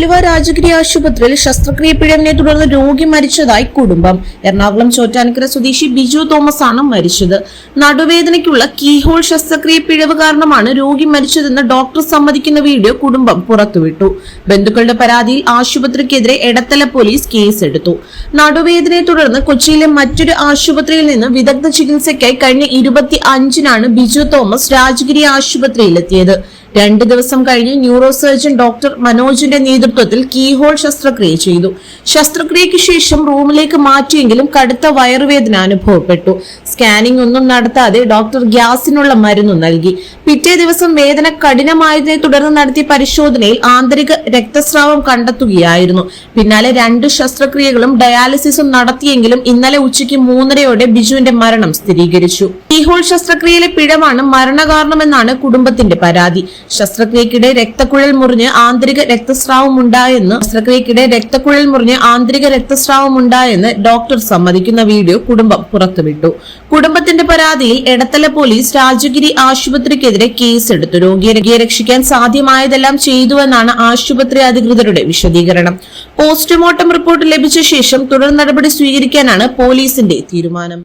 ആലുവ രാജഗിരി ആശുപത്രിയിൽ ശസ്ത്രക്രിയ പിഴവിനെ തുടർന്ന് രോഗി മരിച്ചതായി കുടുംബം. എറണാകുളം ചോറ്റാനിക്കര സ്വദേശി ബിജു തോമസ് ആണ് മരിച്ചത്. നടുവേദനയ്ക്കുള്ള കീഹോൾ ശസ്ത്രക്രിയ പിഴവ് കാരണമാണ് രോഗി മരിച്ചതെന്ന് ഡോക്ടർ സമ്മതിക്കുന്ന വീഡിയോ കുടുംബം പുറത്തുവിട്ടു. ബന്ധുക്കളുടെ പരാതിയിൽ ആശുപത്രിക്കെതിരെ എടത്തല പോലീസ് കേസെടുത്തു. നടുവേദനയെ തുടർന്ന് കൊച്ചിയിലെ മറ്റൊരു ആശുപത്രിയിൽ നിന്ന് വിദഗ്ധ ചികിത്സയ്ക്കായി കഴിഞ്ഞ ഇരുപത്തി അഞ്ചിനാണ് ബിജു തോമസ് രാജഗിരി ആശുപത്രിയിലെത്തിയത്. രണ്ട് ദിവസം കഴിഞ്ഞ് ന്യൂറോ സർജൻ ഡോക്ടർ മനോജിന്റെ നേതൃത്വത്തിൽ കീഹോൾ ശസ്ത്രക്രിയ ചെയ്തു. ശസ്ത്രക്രിയയ്ക്ക് ശേഷം റൂമിലേക്ക് മാറ്റിയെങ്കിലും കടുത്ത വയറുവേദന അനുഭവപ്പെട്ടു. സ്കാനിംഗ് ഒന്നും നടത്താതെ ഡോക്ടർ ഗ്യാസിനുള്ള മരുന്ന് നൽകി. പിറ്റേ ദിവസം വേദന കഠിനമായതിനെ തുടർന്ന് നടത്തിയ പരിശോധനയിൽ ആന്തരിക രക്തസ്രാവം കണ്ടെത്തുകയായിരുന്നു. പിന്നാലെ രണ്ട് ശസ്ത്രക്രിയകളും ഡയാലിസിസും നടത്തിയെങ്കിലും ഇന്നലെ ഉച്ചയ്ക്ക് മൂന്നരയോടെ ബിജുവിന്റെ മരണം സ്ഥിരീകരിച്ചു. കീഹോൾ ശസ്ത്രക്രിയയിലെ പിഴവാണ് മരണകാരണമെന്നാണ് കുടുംബത്തിന്റെ പരാതി. ശസ്ത്രക്രിയക്കിടെ രക്തക്കുഴൽ മുറിഞ്ഞ് ആന്തരിക രക്തസ്രാവം ഉണ്ടായെന്ന് ശസ്ത്രക്രിയക്കിടെ രക്തക്കുഴൽ മുറിഞ്ഞ് ആന്തരിക രക്തസ്രാവം ഉണ്ടായെന്ന് ഡോക്ടർ സമ്മതിക്കുന്ന വീഡിയോ കുടുംബം പുറത്തുവിട്ടു. കുടുംബത്തിന്റെ പരാതിയിൽ എടത്തല പോലീസ് രാജഗിരി ആശുപത്രിക്കെതിരെ കേസെടുത്തു. രോഗിയെ രോഗിയെ രക്ഷിക്കാൻ സാധ്യമായതെല്ലാം ചെയ്തുവെന്നാണ് ആശുപത്രി അധികൃതരുടെ വിശദീകരണം. പോസ്റ്റ്മോർട്ടം റിപ്പോർട്ട് ലഭിച്ച ശേഷം തുടർ നടപടി സ്വീകരിക്കാനാണ് പോലീസിന്റെ തീരുമാനം.